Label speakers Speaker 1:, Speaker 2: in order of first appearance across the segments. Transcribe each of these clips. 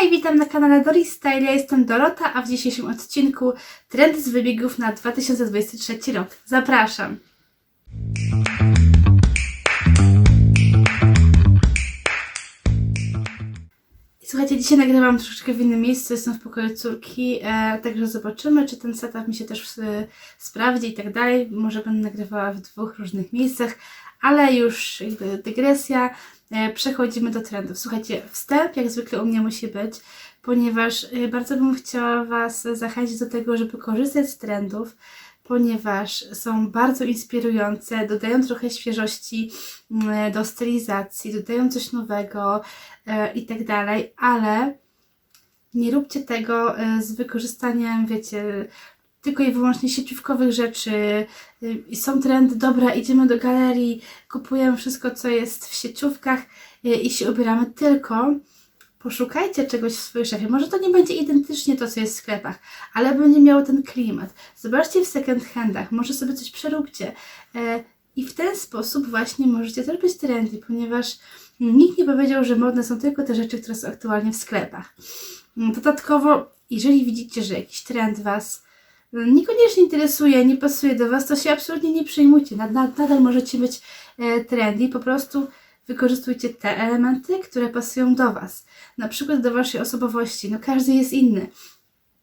Speaker 1: Hej, witam na kanale Doris Style, ja jestem Dorota, a w dzisiejszym odcinku trendy z wybiegów na 2023 rok. Zapraszam! Słuchajcie, dzisiaj nagrywam troszeczkę w innym miejscu, jestem w pokoju córki, e, także zobaczymy, czy ten setup mi się też e, sprawdzi i tak dalej. Może będę nagrywała w dwóch różnych miejscach, ale już jakby dygresja. E, przechodzimy do trendów. Słuchajcie, wstęp jak zwykle u mnie musi być, ponieważ e, bardzo bym chciała Was zachęcić do tego, żeby korzystać z trendów, ponieważ są bardzo inspirujące, dodają trochę świeżości mm, do stylizacji, dodają coś nowego e, i tak dalej, ale nie róbcie tego e, z wykorzystaniem, wiecie, tylko i wyłącznie sieciówkowych rzeczy. Y, są trendy, dobra, idziemy do galerii, kupujemy wszystko, co jest w sieciówkach y, i się ubieramy, tylko poszukajcie czegoś w swojej szafie. Może to nie będzie identycznie to, co jest w sklepach, ale będzie miało ten klimat. Zobaczcie w second handach, może sobie coś przeróbcie. E, I w ten sposób właśnie możecie zrobić trendy, ponieważ nikt nie powiedział, że modne są tylko te rzeczy, które są aktualnie w sklepach. Mm, Dodatkowo, jeżeli widzicie, że jakiś trend Was niekoniecznie interesuje, nie pasuje do Was, to się absolutnie nie przejmujcie. Nad- nad- Nadal możecie być e, trendy, po prostu wykorzystujcie te elementy, które pasują do Was. Na przykład do Waszej osobowości. No każdy jest inny.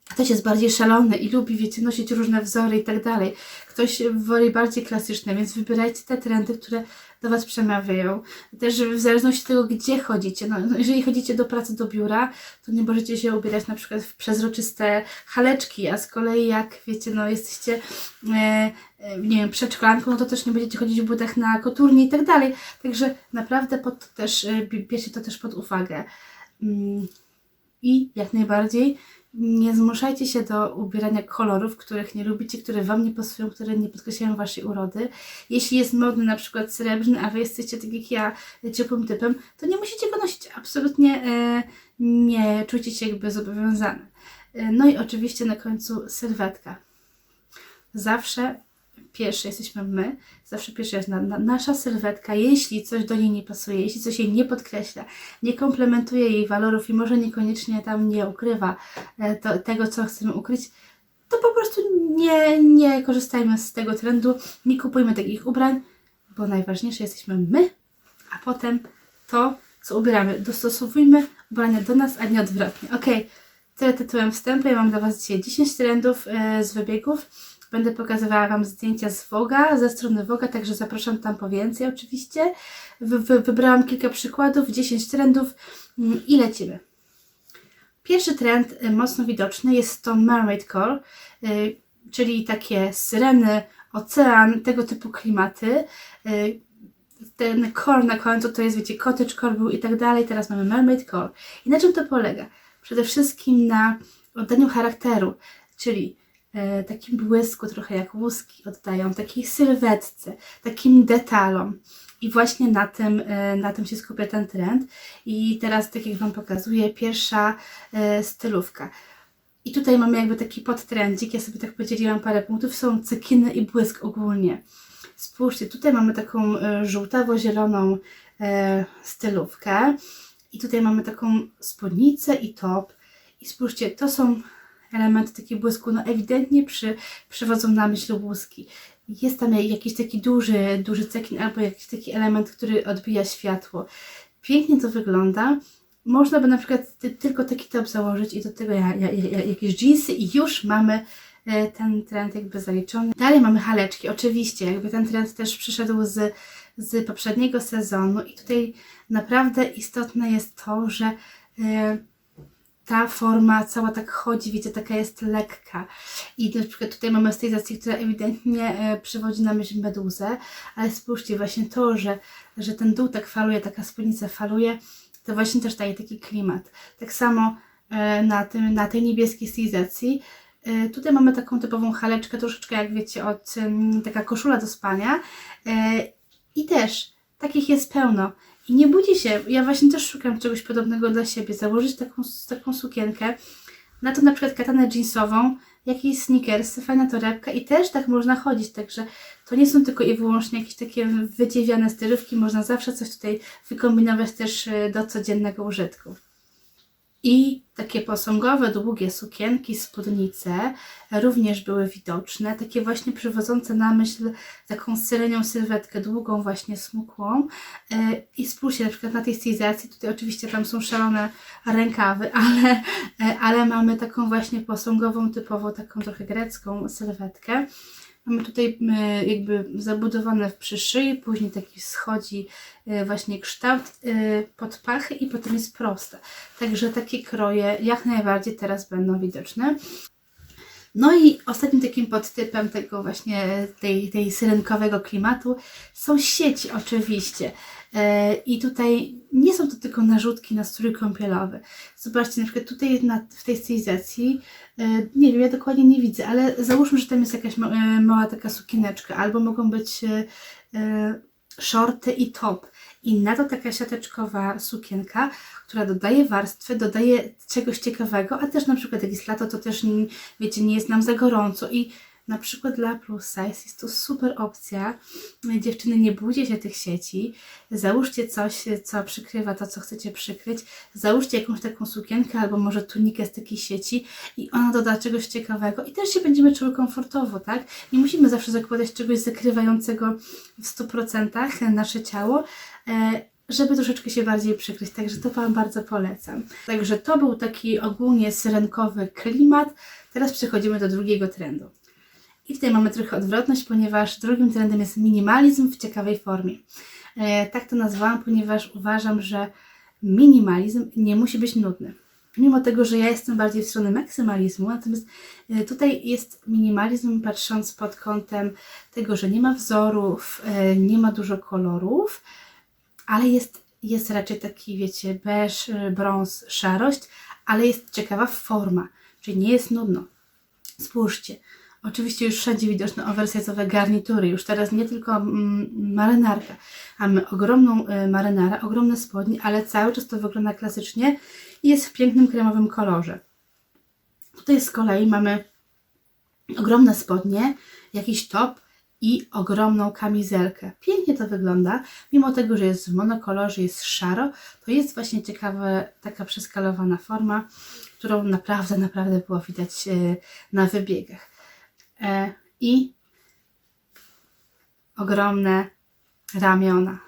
Speaker 1: Ktoś jest bardziej szalony i lubi, wiecie, nosić różne wzory i tak dalej. Ktoś woli bardziej klasyczne, więc wybierajcie te trendy, które do Was przemawiają. Też w zależności od tego, gdzie chodzicie. No, no, jeżeli chodzicie do pracy, do biura, to nie możecie się ubierać na przykład w przezroczyste haleczki, a z kolei jak, wiecie, no jesteście, e, e, nie wiem, przedszkolanką, no to też nie będziecie chodzić w butach na koturnie i tak dalej. Także naprawdę pod to też, e, bi- bierzcie to też pod uwagę. Mm, I jak najbardziej nie zmuszajcie się do ubierania kolorów, których nie lubicie, które Wam nie pasują, które nie podkreślają Waszej urody. Jeśli jest modny na przykład srebrny, a Wy jesteście tak jak ja ciepłym typem, to nie musicie go nosić. Absolutnie e, nie czujcie się jakby zobowiązane. E, no i oczywiście na końcu sylwetka. Zawsze pierwsze jesteśmy my, zawsze pierwsza jest na, na, nasza sylwetka. Jeśli coś do niej nie pasuje, jeśli coś jej nie podkreśla, nie komplementuje jej walorów i może niekoniecznie tam nie ukrywa e, to, tego, co chcemy ukryć, to po prostu nie, nie korzystajmy z tego trendu, nie kupujmy takich ubrań, bo najważniejsze jesteśmy my, a potem to, co ubieramy. Dostosowujmy ubrania do nas, a nie odwrotnie. Ok, tyle tytułem wstępu. Ja mam dla Was dzisiaj 10 trendów e, z wybiegów. Będę pokazywała Wam zdjęcia z Woga, ze strony Woga, także zapraszam tam po więcej oczywiście. Wy, wy, wybrałam kilka przykładów, 10 trendów mm, i lecimy. Pierwszy trend y, mocno widoczny jest to Mermaid Core, y, czyli takie syreny, ocean, tego typu klimaty. Y, Ten core na końcu to jest, wiecie, cottage core był i tak dalej. Teraz mamy Mermaid Core. I na czym to polega? Przede wszystkim na oddaniu charakteru, czyli takim błysku, trochę jak łuski oddają, takiej sylwetce, takim detalom. I właśnie na tym, e, na tym się skupia ten trend. I teraz, tak jak Wam pokazuję, pierwsza e, stylówka. I tutaj mamy jakby taki podtrendzik, ja sobie tak podzieliłam parę punktów, są cekiny i błysk ogólnie. Spójrzcie, tutaj mamy taką e, żółtawo-zieloną e, stylówkę i tutaj mamy taką spódnicę i top. I spójrzcie, to są elementy takiego błysku, no ewidentnie przy, przywodzą na myśl łuski. Jest tam jakiś taki duży, duży cekin albo jakiś taki element, który odbija światło. Pięknie to wygląda. Można by na przykład ty, tylko taki top założyć i do tego ja, ja, ja, jakieś jeansy i już mamy e, ten trend jakby zaliczony. Dalej mamy haleczki, oczywiście, jakby ten trend też przyszedł z, z poprzedniego sezonu i tutaj naprawdę istotne jest to, że e, ta forma cała tak chodzi, wiecie, taka jest lekka. I na przykład tutaj mamy stylizację, która ewidentnie e, przywodzi na myśl meduzę, ale spójrzcie, właśnie to, że, że ten dół tak faluje, taka spódnica faluje, to właśnie też daje taki klimat. Tak samo e, na, tym, na tej niebieskiej stylizacji. E, tutaj mamy taką typową haleczkę, troszeczkę jak wiecie, od taka koszula do spania. I też takich jest pełno. I nie budzi się. Ja właśnie też szukam czegoś podobnego dla siebie. Założyć taką, taką sukienkę, na to na przykład katanę jeansową, jakieś sneakersy, fajna torebka i też tak można chodzić. Także to nie są tylko i wyłącznie jakieś takie wydziewiane stylówki. Można zawsze coś tutaj wykombinować też e, do codziennego użytku. I takie posągowe, długie sukienki, spódnice również były widoczne, takie właśnie przywodzące na myśl taką syrenią sylwetkę, długą właśnie smukłą. E, I spójrzcie, na przykład na tej stylizacji, tutaj oczywiście tam są szalone rękawy, ale, e, ale mamy taką właśnie posągową, typowo taką trochę grecką sylwetkę. Mamy tutaj e, jakby zabudowane w przyszyi, później taki schodzi e, właśnie kształt e, pod pachy i potem jest proste. Także takie kroje jak najbardziej teraz będą widoczne. No i ostatnim takim podtypem tego właśnie tej, tej syrenkowego klimatu są sieci oczywiście. E, I tutaj nie są to tylko narzutki na strój kąpielowy. Zobaczcie, na przykład tutaj na, w tej stylizacji, e, nie wiem, ja dokładnie nie widzę, ale załóżmy, że tam jest jakaś e, mała taka sukieneczka, albo mogą być shorty i top. I na to taka siateczkowa sukienka, która dodaje warstwy, dodaje czegoś ciekawego, a też na przykład jak jest lato, to też, mm, wiecie, nie jest nam za gorąco i na przykład dla plus size jest to super opcja. Dziewczyny, nie bójcie się tych sieci. Załóżcie coś, co przykrywa to, co chcecie przykryć. Załóżcie jakąś taką sukienkę albo może tunikę z takiej sieci i ona doda czegoś ciekawego i też się będziemy czuły komfortowo, tak? Nie musimy zawsze zakładać czegoś zakrywającego w 100% nasze ciało. E, żeby troszeczkę się bardziej przykryć, także to Wam bardzo polecam. Także to był taki ogólnie syrenkowy klimat. Teraz przechodzimy do drugiego trendu. I tutaj mamy trochę odwrotność, ponieważ drugim trendem jest minimalizm w ciekawej formie. E, tak to nazwałam, ponieważ uważam, że minimalizm nie musi być nudny. Mimo tego, że ja jestem bardziej w stronę maksymalizmu, natomiast e, tutaj jest minimalizm patrząc pod kątem tego, że nie ma wzorów, e, nie ma dużo kolorów, ale jest, jest raczej taki, wiecie, beż, brąz, szarość, ale jest ciekawa forma, czyli nie jest nudno. Spójrzcie, Oczywiście już wszędzie widoczne oversize'owe garnitury, już teraz nie tylko mm, marynarka. Mamy ogromną y, marynarę, ogromne spodnie, ale cały czas to wygląda klasycznie i jest w pięknym kremowym kolorze. Tutaj z kolei mamy ogromne spodnie, jakiś top i ogromną kamizelkę. Pięknie to wygląda, mimo tego, że jest w monokolorze, jest szaro, to jest właśnie ciekawa taka przeskalowana forma, którą naprawdę, naprawdę było widać y, na wybiegach i ogromne ramiona.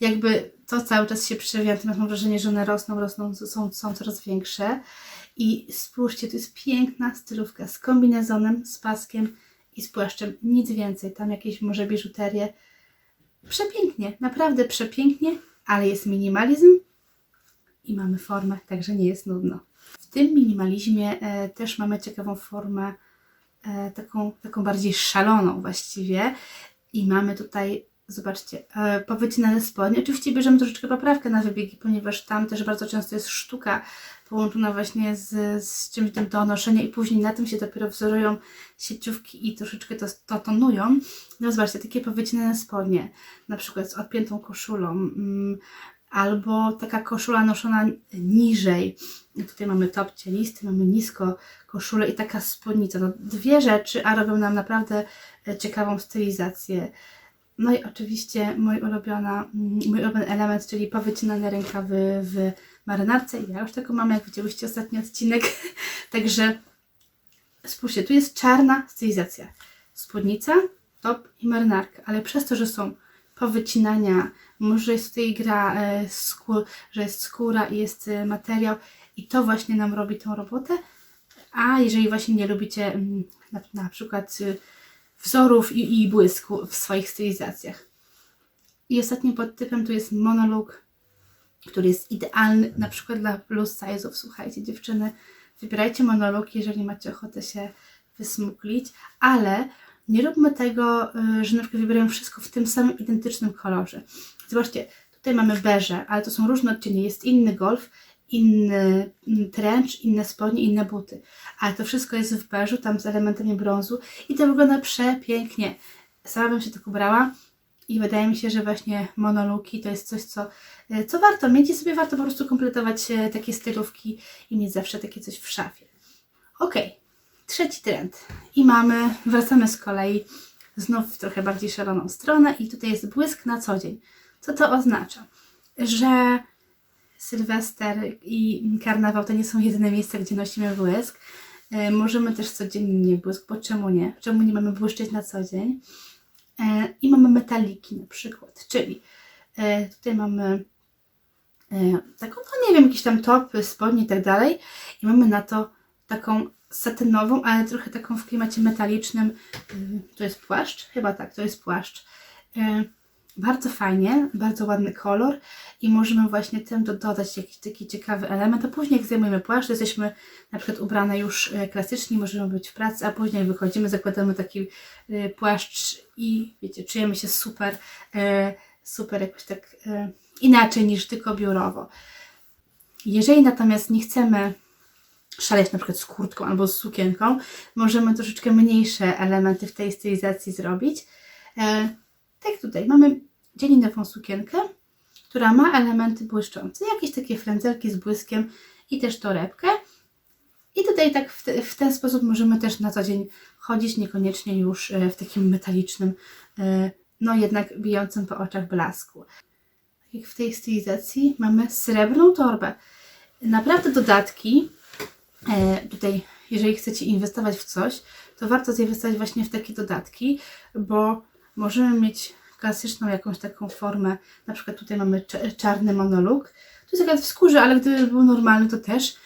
Speaker 1: Jakby to cały czas się przewija, natomiast mam wrażenie, że one rosną, rosną, są, są coraz większe. I spójrzcie, to jest piękna stylówka z kombinezonem, z paskiem i z płaszczem. Nic więcej. Tam jakieś może biżuterię. Przepięknie, naprawdę przepięknie, ale jest minimalizm i mamy formę, także nie jest nudno. W tym minimalizmie e, też mamy ciekawą formę e, taką, taką bardziej szaloną właściwie. I mamy tutaj, zobaczcie, e, powycinane spodnie. Oczywiście bierzemy troszeczkę poprawkę na wybiegi, ponieważ tam też bardzo często jest sztuka połączona właśnie z, z czymś tym do noszenia i później na tym się dopiero wzorują sieciówki i troszeczkę to, to tonują. No zobaczcie, takie powycinane spodnie, na przykład z odpiętą koszulą, mm, albo taka koszula noszona niżej. Tutaj mamy top cielisty, mamy nisko koszulę i taka spódnica. No, dwie rzeczy, a robią nam naprawdę e, ciekawą stylizację. No i oczywiście mój, ulubiona, mm, mój ulubiony element, czyli powycinane rękawy w marynarce. Ja już tego mam, jak widzieliście ostatni odcinek. Także spójrzcie, tu jest czarna stylizacja. Spódnica, top i marynarka, ale przez to, że są powycinania, może jest tutaj gra, e, skór, że jest skóra i jest e, materiał i to właśnie nam robi tą robotę. A jeżeli właśnie nie lubicie mm, na, na przykład e, wzorów i, i błysku w swoich stylizacjach. I ostatnim podtypem tu jest monolog, który jest idealny na przykład dla plus size'ów. Słuchajcie, dziewczyny, wybierajcie monolog, jeżeli macie ochotę się wysmuklić, ale nie róbmy tego, y, że na przykład wybierają wszystko w tym samym identycznym kolorze. Zobaczcie, tutaj mamy beże, ale to są różne odcienie. Jest inny golf, inny mm, trench, inne spodnie, inne buty. Ale to wszystko jest w beżu, tam z elementami brązu i to wygląda przepięknie. Sama bym się tak ubrała i wydaje mi się, że właśnie monoluki to jest coś, co, y, co warto mieć i sobie warto po prostu kompletować y, takie stylówki i mieć zawsze takie coś w szafie. Okej, okay. Trzeci trend. I mamy, wracamy z kolei znów w trochę bardziej szaloną stronę i tutaj jest błysk na co dzień. Co to oznacza? Że Sylwester i karnawał to nie są jedyne miejsca, gdzie nosimy błysk. E, możemy też codziennie błysk, bo czemu nie? Czemu nie mamy błyszczeć na co dzień? E, I mamy metaliki na przykład, czyli e, tutaj mamy taką, no nie wiem, jakieś tam topy, spodnie i tak dalej. I mamy na to taką satynową, ale trochę taką w klimacie metalicznym. y, To jest płaszcz? Chyba tak, to jest płaszcz. Y, Bardzo fajnie, bardzo ładny kolor i możemy właśnie tym do, dodać jakiś taki ciekawy element, a później jak zdejmujemy płaszcz, jesteśmy na przykład ubrane już y, klasycznie, możemy być w pracy, a później wychodzimy, zakładamy taki płaszcz i wiecie, czujemy się super, super jakoś tak inaczej niż tylko biurowo. Jeżeli natomiast nie chcemy szaleć na przykład z kurtką albo z sukienką, możemy troszeczkę mniejsze elementy w tej stylizacji zrobić. E, tak tutaj mamy dzieninową sukienkę, która ma elementy błyszczące, jakieś takie frędzelki z błyskiem i też torebkę. I tutaj tak w, te, w ten sposób możemy też na co dzień chodzić, niekoniecznie już e, w takim metalicznym, e, no jednak bijącym po oczach blasku. Tak jak w tej stylizacji mamy srebrną torbę. Naprawdę dodatki tutaj, jeżeli chcecie inwestować w coś, to warto zainwestować właśnie w takie dodatki, bo możemy mieć klasyczną jakąś taką formę, na przykład tutaj mamy cz- czarny monolog, to jest akurat w skórze, ale gdyby był normalny, to też.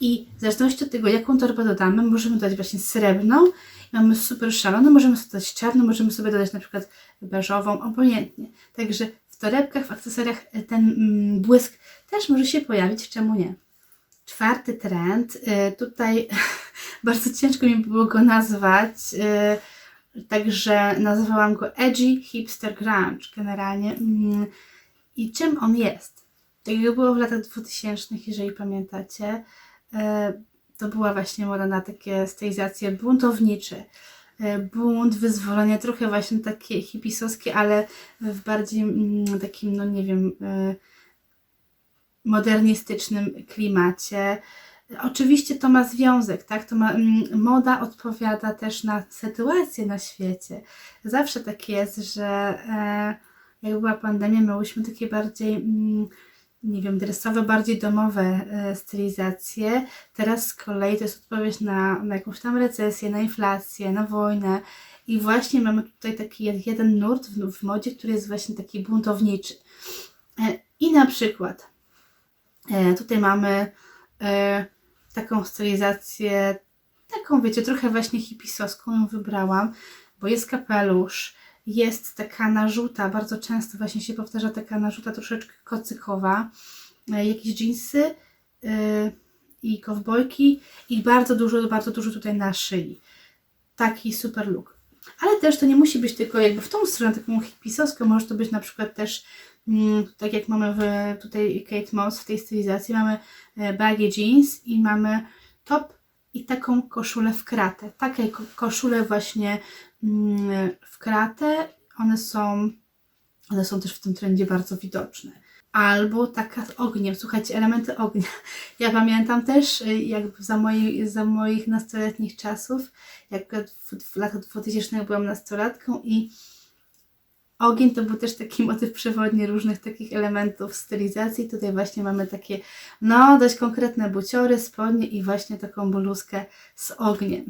Speaker 1: I w zależności od tego, jaką torbę dodamy, możemy dodać właśnie srebrną, mamy super szaloną, możemy sobie dodać czarną, możemy sobie dodać na przykład beżową, obojętnie. Także w torebkach, w akcesoriach e, ten mm, błysk też może się pojawić, czemu nie? Czwarty trend. y, Tutaj bardzo ciężko mi było go nazwać, y, także nazwałam go Edgy Hipster Grunge generalnie. Mm, I czym on jest? Tak jak było w latach 2000, jeżeli pamiętacie, y, to była właśnie moda na takie stylizacje buntownicze. Bunt, wyzwolenie, trochę właśnie takie hipisowskie, ale w bardziej mm, takim, no nie wiem, modernistycznym klimacie. Oczywiście to ma związek, tak? To ma, mm, moda odpowiada też na sytuację na świecie. Zawsze tak jest, że e, jak była pandemia, miałyśmy takie bardziej, mm, nie wiem, dresowe, bardziej domowe e, stylizacje. Teraz z kolei to jest odpowiedź na, na jakąś tam recesję, na inflację, na wojnę. I właśnie mamy tutaj taki jeden nurt w, w modzie, który jest właśnie taki buntowniczy. E, I na przykład tutaj mamy e, taką stylizację, taką wiecie, trochę właśnie hipisowską ją wybrałam, bo jest kapelusz, jest taka narzuta, bardzo często właśnie się powtarza taka narzuta troszeczkę kocykowa, e, jakieś dżinsy e, i kowbojki i bardzo dużo, bardzo dużo tutaj na szyi. Taki super look. Ale też to nie musi być tylko jakby w tą stronę, taką hipisowską, może to być na przykład też tak jak mamy w, tutaj Kate Moss w tej stylizacji, mamy e, baggy jeans i mamy top i taką koszulę w kratę. Takie ko- koszule właśnie mm, w kratę, one są, one są też w tym trendzie bardzo widoczne. Albo taka z ogniem, słuchajcie, elementy ognia. Ja pamiętam też, y, jak za, moi, za moich nastoletnich czasów, jak w, w latach 2000 byłam nastolatką i Ogień to był też taki motyw przewodni różnych takich elementów stylizacji. Tutaj właśnie mamy takie, no, dość konkretne buciory, spodnie i właśnie taką bluzkę z ogniem.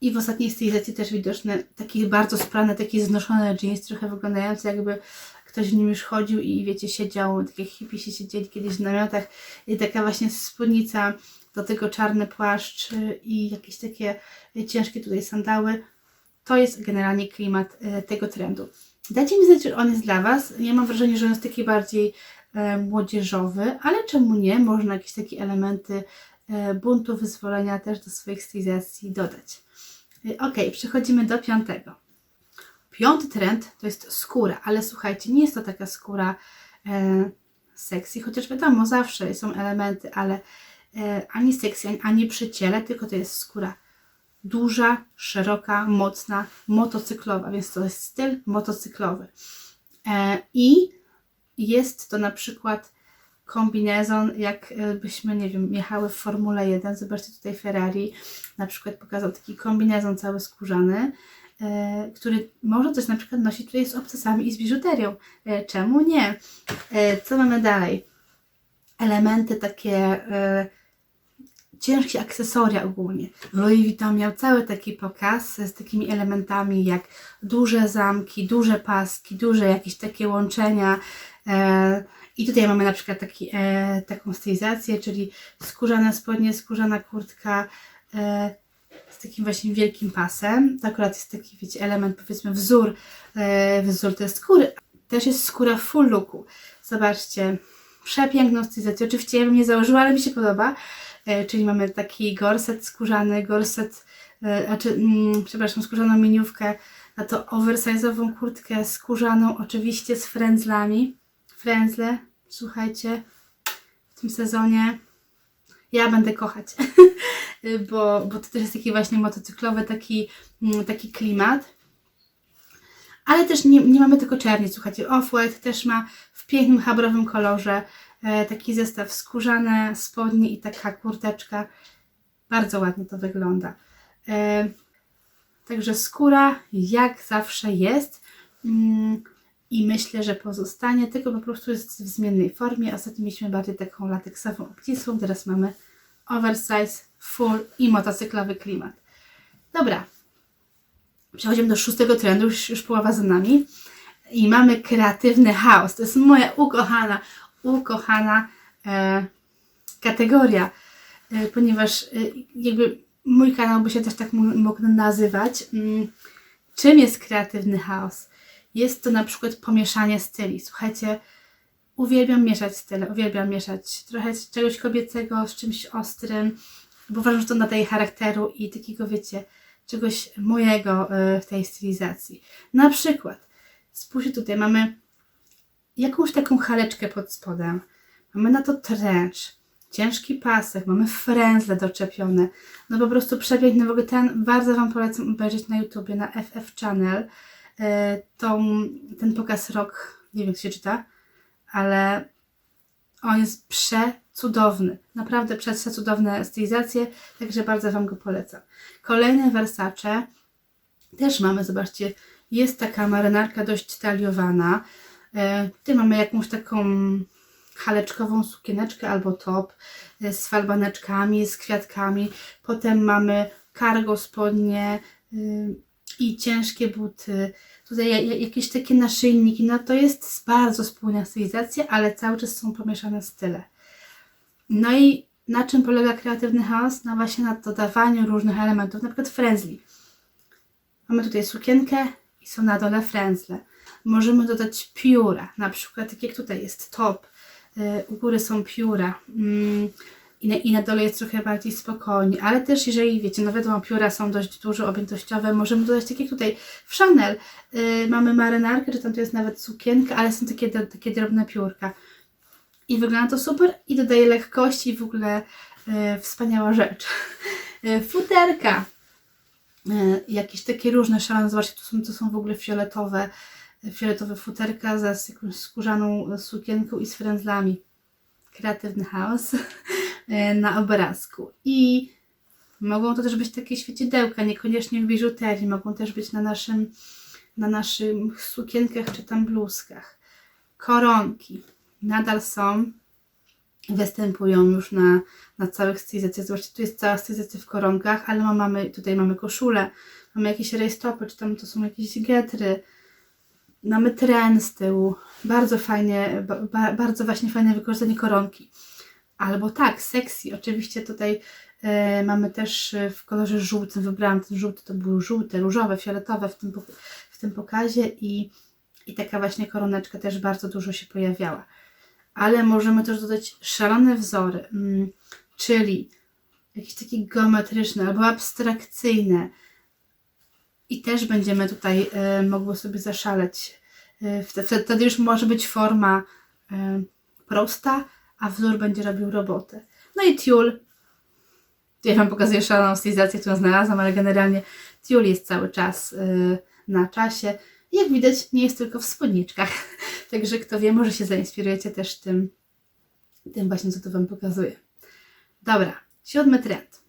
Speaker 1: I w ostatniej stylizacji też widoczny taki bardzo sprany, taki znoszony jeans, trochę wyglądający jakby ktoś w nim już chodził i wiecie, siedział, tak jak hippie się siedzieli kiedyś w namiotach i taka właśnie spódnica, do tego czarny płaszcz i jakieś takie ciężkie tutaj sandały. To jest generalnie klimat y, tego trendu. Dajcie mi znać, czy on jest dla Was. Ja mam wrażenie, że on jest taki bardziej e, młodzieżowy, ale czemu nie? Można jakieś takie elementy e, buntu, wyzwolenia też do swoich stylizacji dodać. E, ok, przechodzimy do piątego. Piąty trend to jest skóra, ale słuchajcie, nie jest to taka skóra e, sexy, chociaż wiadomo, zawsze są elementy, ale e, ani sexy, ani przy ciele, tylko to jest skóra duża, szeroka, mocna, motocyklowa, więc to jest styl motocyklowy. E, I jest to na przykład kombinezon, jak e, nie wiem, jechały w Formule 1. Zobaczcie tutaj Ferrari, na przykład pokazał taki kombinezon cały skórzany, e, który można też na przykład nosić tutaj z obcasami i z biżuterią. Czemu nie? Co mamy dalej? elementy takie ciężkie akcesoria ogólnie. Louis Vuitton miał cały taki pokaz z takimi elementami jak duże zamki, duże paski, duże jakieś takie łączenia. E, I tutaj mamy na przykład taki, e, taką stylizację, czyli skórzane spodnie, skórzana kurtka e, z takim właśnie wielkim pasem. To akurat jest taki, wiecie, element, powiedzmy wzór, wzór tej skóry. Też jest skóra full looku. Zobaczcie, przepiękną stylizację. Oczywiście ja bym nie założyła, ale mi się podoba. E, czyli mamy taki gorset skórzany, gorset, e, znaczy, mm, przepraszam, skórzaną miniówkę, na to oversize'ową kurtkę skórzaną, oczywiście z frędzlami. Frędzle, słuchajcie, w tym sezonie ja będę kochać, bo, bo to też jest taki właśnie motocyklowy taki, mm, taki klimat. Ale też nie, nie mamy tylko czerni, słuchajcie, Off-White też ma w pięknym chabrowym kolorze taki zestaw skórzane spodnie i taka kurteczka. Bardzo ładnie to wygląda. E, także skóra jak zawsze jest mm, i myślę, że pozostanie, tylko po prostu jest w zmiennej formie. Ostatnio mieliśmy bardziej taką lateksową, obcisłą, teraz mamy oversize, full i motocyklowy klimat. Dobra, przechodzimy do szóstego trendu, już, już połowa za nami. I mamy kreatywny chaos. To jest moja ukochana, ukochana e, kategoria, e, ponieważ e, jakby mój kanał by się też tak mógł nazywać. Mm, czym jest kreatywny chaos? Jest to na przykład pomieszanie styli. Słuchajcie, uwielbiam mieszać style, uwielbiam mieszać trochę z czegoś kobiecego z czymś ostrym, bo uważam, że to nadaje charakteru i takiego, wiecie, czegoś mojego w tej stylizacji. Na przykład, spójrzcie tutaj, mamy jakąś taką haleczkę pod spodem, mamy na to trench, ciężki pasek, mamy frędzle doczepione, no po prostu przepiękny, w ogóle ten bardzo Wam polecam obejrzeć na YouTubie, na FF Channel, e, tą, ten pokaz rok, nie wiem jak się czyta, ale on jest przecudowny. Naprawdę przecudowne stylizacje, także bardzo Wam go polecam. Kolejne Versace też mamy, zobaczcie, jest taka marynarka dość taliowana. E, tutaj mamy jakąś taką haleczkową sukieneczkę albo top e, z falbaneczkami, z kwiatkami. Potem mamy cargo spodnie y, i ciężkie buty. Tutaj ja- ja- jakieś takie naszyjniki. No to jest bardzo spójna stylizacja, ale cały czas są pomieszane style. No i na czym polega kreatywny chaos? No właśnie na dodawaniu różnych elementów, na przykład frędzli. Mamy tutaj sukienkę i są na dole frędzle. Możemy dodać pióra, na przykład tak jak tutaj jest top, y, u góry są pióra mm, i, na, i na dole jest trochę bardziej spokojnie, ale też jeżeli wiecie, no wiadomo pióra są dość dużo objętościowe, możemy dodać tak jak tutaj w Chanel y, mamy marynarkę, czy tam to jest nawet sukienka, ale są takie, takie drobne piórka. I wygląda to super i dodaje lekkości i w ogóle e, wspaniała rzecz. E, futerka. E, jakieś takie różne szalone, zobaczcie, to są, to są w ogóle fioletowe, fioletowe futerka z jakąś skórzaną sukienką i z frędzlami. Kreatywny chaos e, na obrazku. I mogą to też być takie świecidełka, niekoniecznie w biżuterii, mogą też być na naszym, na naszych sukienkach czy tam bluzkach. Koronki nadal są, występują już na, na całych stylizacjach. Zobaczcie, tu jest cała stylizacja w koronkach, ale ma- mamy, tutaj mamy koszulę, mamy jakieś rejstopy, czy tam to są jakieś getry, mamy tren z tyłu. Bardzo fajnie, ba, ba, bardzo właśnie fajne wykorzystanie koronki. Albo tak, sexy. Oczywiście tutaj e, mamy też e, w kolorze żółtym, wybrałam ten żółty, to były żółte, różowe, fioletowe w tym, w tym pokazie i, i taka właśnie koroneczka też bardzo dużo się pojawiała. Ale możemy też dodać szalone wzory, mm, czyli jakieś takie geometryczne albo abstrakcyjne. I też będziemy tutaj e, mogły sobie zaszaleć. E, wtedy, już może być forma e, prosta, a wzór będzie robił robotę. No i tiul. Ja Wam pokazuję szaloną stylizację, którą znalazłam, ale generalnie tiul jest cały czas na czasie. Jak widać, nie jest tylko w spódniczkach. Także kto wie, może się zainspirujecie też tym, tym właśnie, co tu Wam pokazuję. Dobra, siódmy trend.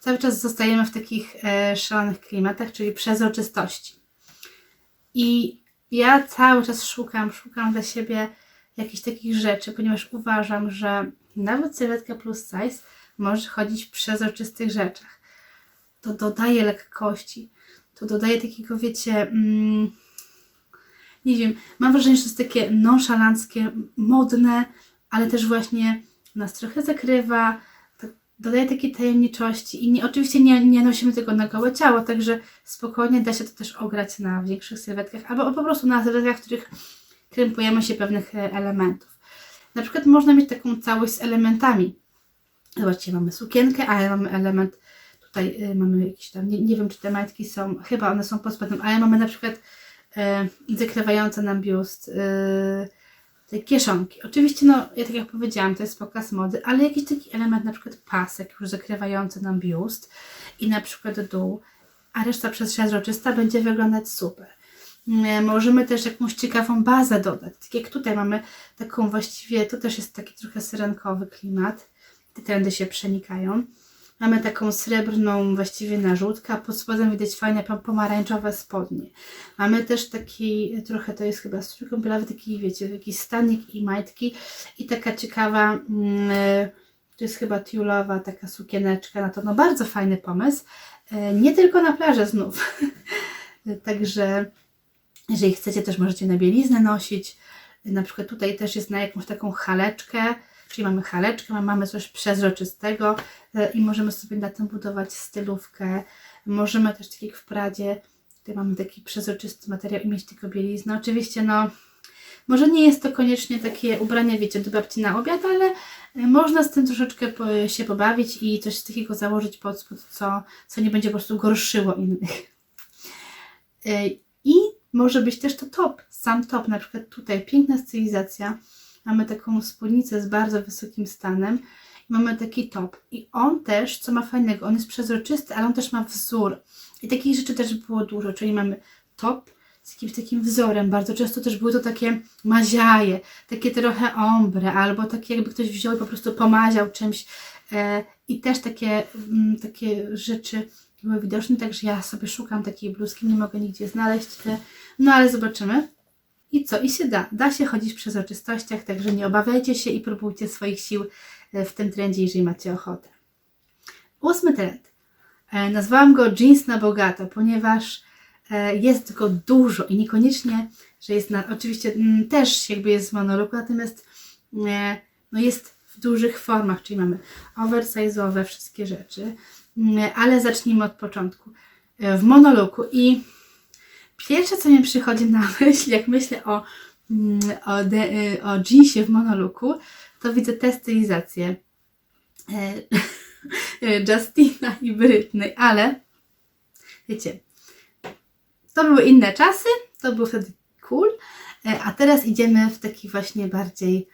Speaker 1: Cały czas zostajemy w takich e, szalonych klimatach, czyli przezroczystości. I ja cały czas szukam, szukam dla siebie jakichś takich rzeczy, ponieważ uważam, że nawet sylwetka plus size może chodzić w przezroczystych rzeczach. To dodaje lekkości, to dodaje takiego, wiecie, mm, nie wiem, mam wrażenie, że to jest takie nonszalanckie, modne, ale też właśnie nas trochę zakrywa, dodaje takiej tajemniczości i nie, oczywiście nie, nie nosimy tego na gołe ciało, także spokojnie da się to też ograć na większych sylwetkach albo po prostu na sylwetkach, w których krępujemy się pewnych e, elementów. Na przykład można mieć taką całość z elementami. Zobaczcie, mamy sukienkę, ale mamy element, tutaj y, mamy jakieś tam, nie, nie wiem czy te majtki są, chyba one są pod spodem, ale mamy na przykład y, zakrywające nam biust, y, te kieszonki. Oczywiście, no, ja tak jak powiedziałam, to jest pokaz mody, ale jakiś taki element, na przykład pasek już zakrywający nam biust i na przykład dół, a reszta przezroczysta będzie wyglądać super. Mm, Możemy też jakąś ciekawą bazę dodać. Tak jak tutaj mamy taką właściwie, to też jest taki trochę syrenkowy klimat. Te trendy się przenikają. Mamy taką srebrną właściwie narzutkę, a pod spodem widać fajne pom- pomarańczowe spodnie. Mamy też taki, trochę to jest chyba strój kąpielowy, taki wiecie, jakiś stanik i majtki i taka ciekawa, mm, e, to jest chyba tiulowa taka sukieneczka na to, no bardzo fajny pomysł. E, Nie tylko na plażę znów. Także jeżeli chcecie, też możecie na bieliznę nosić. Na przykład tutaj też jest na jakąś taką haleczkę, czyli mamy haleczkę, ma- mamy coś przezroczystego e, i możemy sobie na tym budować stylówkę. Możemy też, tak jak w Pradzie, tutaj mamy taki przezroczysty materiał i mieć tylko bieliznę. Oczywiście, no, może nie jest to koniecznie takie ubranie, wiecie, do babci na obiad, ale e, można z tym troszeczkę się pobawić i coś takiego założyć pod spód, co, co nie będzie po prostu gorszyło innych. E, I może być też to top, sam top, na przykład tutaj piękna stylizacja. Mamy taką spódnicę z bardzo wysokim stanem. I mamy taki top. I on też, co ma fajnego, on jest przezroczysty, ale on też ma wzór. I takich rzeczy też było dużo, czyli mamy top z jakimś takim wzorem. Bardzo często też były to takie maziaje, takie trochę ombre, albo takie jakby ktoś wziął i po prostu pomaział czymś. E, I też takie, mm, takie rzeczy były widoczne, także ja sobie szukam takiej bluzki, nie mogę nigdzie znaleźć. E, no ale zobaczymy. I co? I się da. Da się chodzić w przezroczystościach, także nie obawiajcie się i próbujcie swoich sił e, w tym trendzie, jeżeli macie ochotę. Ósmy trend. E, Nazwałam go jeans na bogato, ponieważ e, jest go dużo i niekoniecznie, że jest na, oczywiście mm, też jakby jest z monoluku, natomiast no jest w dużych formach, czyli mamy oversize'owe wszystkie rzeczy, Mm, ale zacznijmy od początku. W monoluku i Pierwsze, co mi przychodzi na myśl, jak myślę o, mm, o, de, y, o jeansie w monoluku, to widzę tę stylizację e, Justina i Britney, ale wiecie, to były inne czasy, to było wtedy cool, e, a teraz idziemy w taki właśnie bardziej,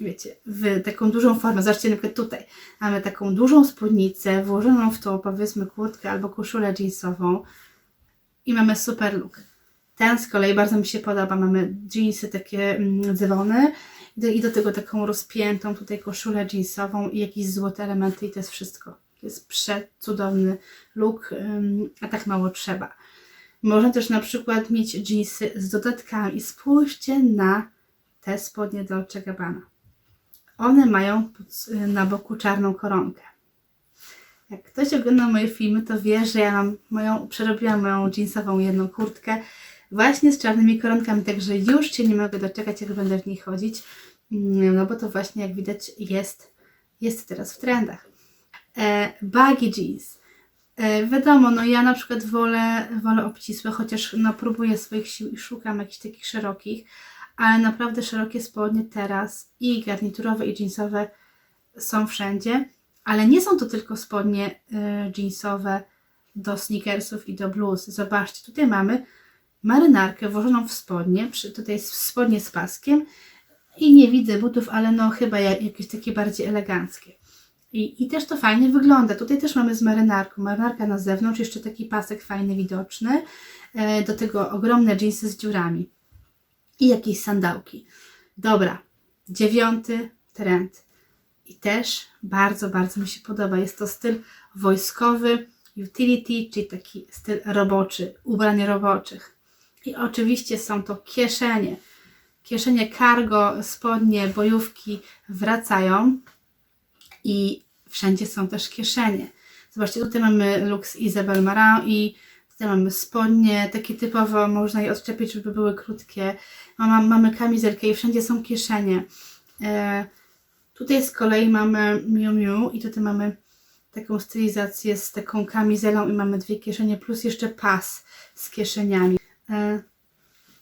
Speaker 1: wiecie, w taką dużą formę. Zobaczcie na przykład tutaj. Mamy taką dużą spódnicę, włożoną w tą powiedzmy kurtkę albo koszulę jeansową, i mamy super look. Ten z kolei bardzo mi się podoba. Mamy jeansy takie mm, dzwony i do, tego taką rozpiętą tutaj koszulę jeansową i jakieś złote elementy i to jest wszystko. To jest przecudowny look, a tak mało trzeba. Można też na przykład mieć jeansy z dodatkami spójrzcie na te spodnie Dolce Gabbana. One mają pod- na boku czarną koronkę. Jak ktoś ogląda moje filmy, to wie, że ja mam moją, przerobiłam moją jeansową jedną kurtkę właśnie z czarnymi koronkami, także już się nie mogę doczekać, jak będę w niej chodzić, Mm, no bo to właśnie, jak widać, jest, jest teraz w trendach. E, baggy jeans. E, wiadomo, no ja na przykład wolę, wolę obcisłe, chociaż no próbuję swoich sił i szukam jakichś takich szerokich, ale naprawdę szerokie spodnie teraz i garniturowe i jeansowe są wszędzie, ale nie są to tylko spodnie y, jeansowe do sneakersów i do bluz. Zobaczcie, tutaj mamy marynarkę włożoną w spodnie, tutaj jest spodnie z paskiem i nie widzę butów, ale no chyba ja- jakieś takie bardziej eleganckie. I, I też to fajnie wygląda. Tutaj też mamy z marynarką. Marynarka na zewnątrz, jeszcze taki pasek fajny, widoczny. E, do tego ogromne jeansy z dziurami. I jakieś sandałki. Dobra, dziewiąty trend. I też bardzo, bardzo mi się podoba. Jest to styl wojskowy, utility, czyli taki styl roboczy, ubrań roboczych. I oczywiście są to kieszenie. kieszenie cargo, spodnie, bojówki wracają i wszędzie są też kieszenie. Zobaczcie, tutaj mamy Lux Isabel Marant i tutaj mamy spodnie, takie typowo można je odczepić, żeby były krótkie. Mama, mamy kamizelkę i wszędzie są kieszenie. E, tutaj z kolei mamy Miu Miu i tutaj mamy taką stylizację z taką kamizelą i mamy dwie kieszenie plus jeszcze pas z kieszeniami. E,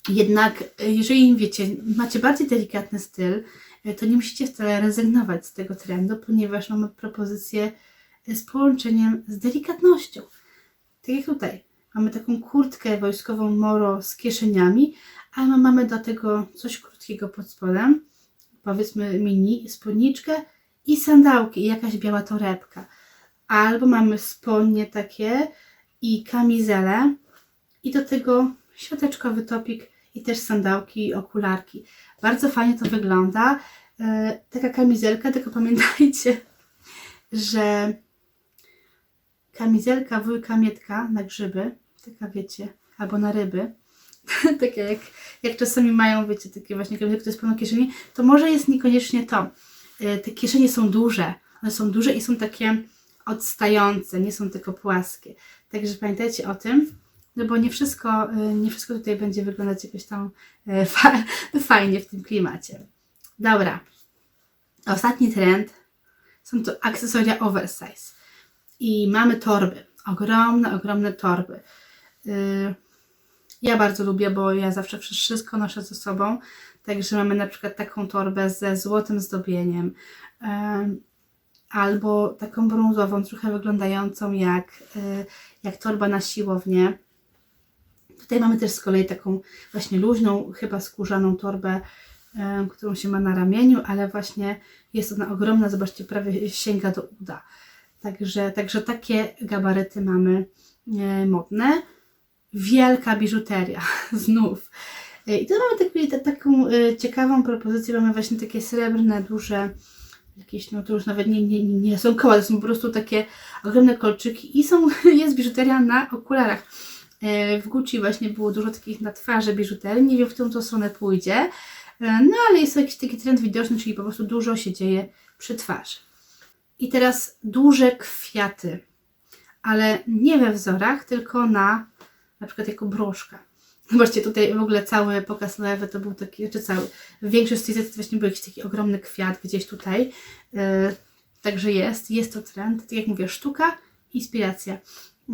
Speaker 1: jednak e, jeżeli wiecie, macie bardziej delikatny styl, e, to nie musicie wcale rezygnować z tego trendu, ponieważ mamy propozycję z połączeniem z delikatnością. Tak jak tutaj. Mamy taką kurtkę wojskową moro z kieszeniami, ale my mamy do tego coś krótkiego pod spodem, powiedzmy mini, spódniczkę i sandałki, i jakaś biała torebka. Albo mamy spodnie takie i kamizelę i do tego świąteczkowy topik i też sandałki i okularki. Bardzo fajnie to wygląda. E, taka kamizelka, tylko pamiętajcie, że kamizelka wujka Mietka na grzyby, taka wiecie, albo na ryby, takie jak, jak czasami mają, wiecie, takie właśnie kamizelki, to jest pełno kieszeni, to może jest niekoniecznie to. E, Te kieszenie są duże, one są duże i są takie odstające, nie są tylko płaskie. Także pamiętajcie o tym, no bo nie wszystko, y, nie wszystko tutaj będzie wyglądać jakoś tam e, fa fajnie w tym klimacie. Dobra. Ostatni trend są to akcesoria oversize. I mamy torby. Ogromne, ogromne torby. Ja bardzo lubię, bo ja zawsze wszystko noszę ze sobą. Także mamy na przykład taką torbę ze złotym zdobieniem. em, Albo taką brązową, trochę wyglądającą jak, y, jak torba na siłownię. Tutaj mamy też z kolei taką właśnie luźną, chyba skórzaną torbę, e, którą się ma na ramieniu, ale właśnie jest ona ogromna, zobaczcie, prawie sięga do uda. Także, także takie gabaryty mamy e, modne. Wielka biżuteria, znów. E, I tu mamy taką e, ciekawą propozycję, mamy właśnie takie srebrne, duże, jakieś, no to już nawet nie, nie, nie są koła, to są po prostu takie ogromne kolczyki i są, jest biżuteria na okularach. E, W Gucci właśnie było dużo takich na twarzy biżuterii. Nie wiem, w którą to stronę pójdzie. No ale jest jakiś taki trend widoczny, czyli po prostu dużo się dzieje przy twarzy. I teraz duże kwiaty, ale nie we wzorach, tylko na na przykład jako broszka. Zobaczcie, tutaj w ogóle cały pokaz lewy to był taki, czy cały, większość z tej to właśnie był jakiś taki ogromny kwiat gdzieś tutaj. E, Także jest, jest to trend. Tak jak mówię, sztuka, inspiracja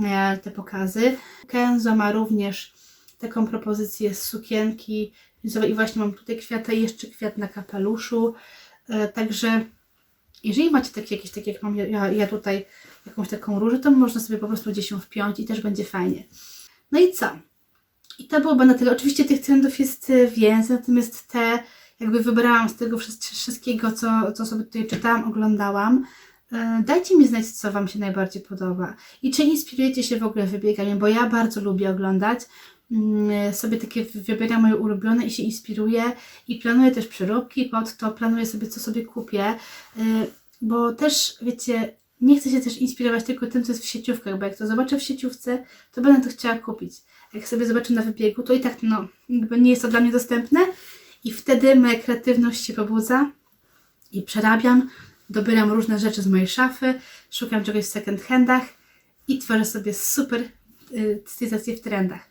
Speaker 1: e, te pokazy. Kenzo ma również taką propozycję z sukienki i właśnie mam tutaj kwiata jeszcze kwiat na kapeluszu. E, Także jeżeli macie takie jakieś, takie jak mam ja, ja tutaj, jakąś taką różę, to można sobie po prostu gdzieś ją wpiąć i też będzie fajnie. No i co? I to byłoby na tyle. Oczywiście tych trendów jest e, więcej, natomiast te jakby wybrałam z tego wszys- wszystkiego, co, co sobie tutaj czytałam, oglądałam. E, Dajcie mi znać, co Wam się najbardziej podoba i czy inspirujecie się w ogóle wybieganiem, bo ja bardzo lubię oglądać. Mm, Sobie takie wybieram moje ulubione i się inspiruję i planuję też przeróbki pod to, planuję sobie, co sobie kupię, e, bo też, wiecie, nie chcę się też inspirować tylko tym, co jest w sieciówkach, bo jak to zobaczę w sieciówce, to będę to chciała kupić. Jak sobie zobaczę na wybiegu, to i tak, no, nie jest to dla mnie dostępne i wtedy moja kreatywność się pobudza i przerabiam, dobieram różne rzeczy z mojej szafy, szukam czegoś w second handach i tworzę sobie super y, stylizację w trendach.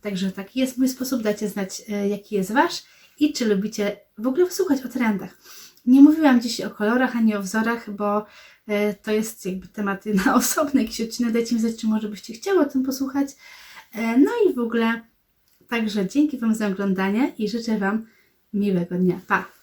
Speaker 1: Także taki jest mój sposób. Dajcie znać, y, jaki jest Wasz i czy lubicie w ogóle słuchać o trendach. Nie mówiłam dziś o kolorach ani o wzorach, bo to jest jakby temat na osobny jakiś odcinek. Dajcie mi znać, czy może byście chciały o tym posłuchać. E, No i w ogóle, także dzięki Wam za oglądanie i życzę Wam miłego dnia. Pa!